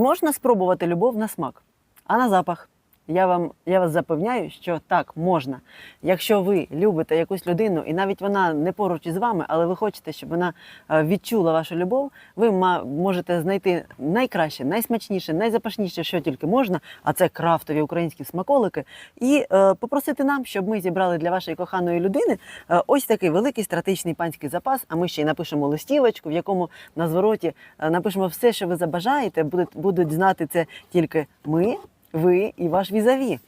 Можна спробувати любов на смак, а на запах. Я вам я вас запевняю, що так можна. Якщо ви любите якусь людину, і навіть вона не поруч із вами, але ви хочете, щоб вона е, відчула вашу любов, ви можете знайти найкраще, найсмачніше, найзапашніше, що тільки можна, а це крафтові українські смаколики, і е, попросити нам, щоб ми зібрали для вашої коханої людини е, ось такий великий стратегічний панський запас. А ми ще й напишемо листівочку, в якому на звороті е, напишемо все, що ви забажаєте. Будуть, будуть знати це тільки ми, ви і ваш візаві.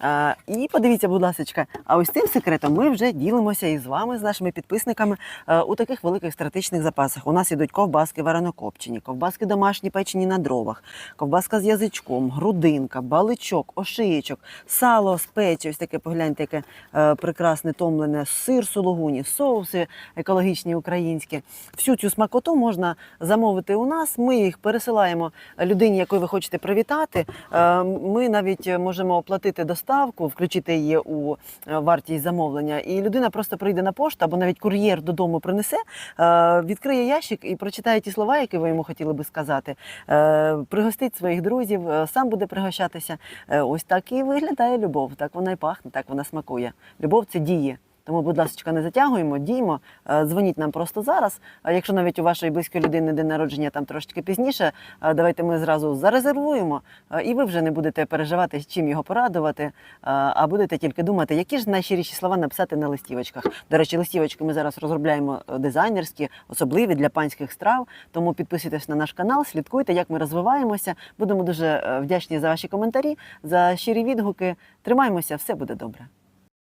А, і подивіться, будь ласка, а ось цим секретом ми вже ділимося із вами, з нашими підписниками е, у таких великих стратегічних запасах. У нас ідуть ковбаски варенокопчені, ковбаски домашні печені на дровах, ковбаска з язичком, грудинка, баличок, ошиєчок, сало з печі, ось таке погляньте, яке е, прекрасне томлене, сир сулугуні, соуси екологічні українські. Всю цю смакоту можна замовити у нас. Ми їх пересилаємо людині, яку ви хочете привітати. Е, Ми навіть можемо оплатити доставку, включити її у е, вартість замовлення, і людина просто прийде на пошту або навіть кур'єр додому принесе, е, відкриє ящик і прочитає ті слова, які ви йому хотіли би сказати. Е, Пригостить своїх друзів, сам буде пригощатися. Ось так і виглядає любов. Так вона і пахне, так вона смакує. Любов це діє. Тому, будь ласка, не затягуємо, діймо, е, дзвоніть нам просто зараз. Якщо навіть у вашої близької людини день народження там трошки пізніше, е, давайте ми зразу зарезервуємо, е, і ви вже не будете переживати, чим його порадувати, а будете тільки думати, які ж найщиріші слова написати на листівочках. До речі, листівочки ми зараз розробляємо дизайнерські, особливі для панських страв. Тому підписуйтесь на наш канал, слідкуйте, як ми розвиваємося. Будемо дуже вдячні за ваші коментарі, за щирі відгуки. Тримаймося, все буде добре.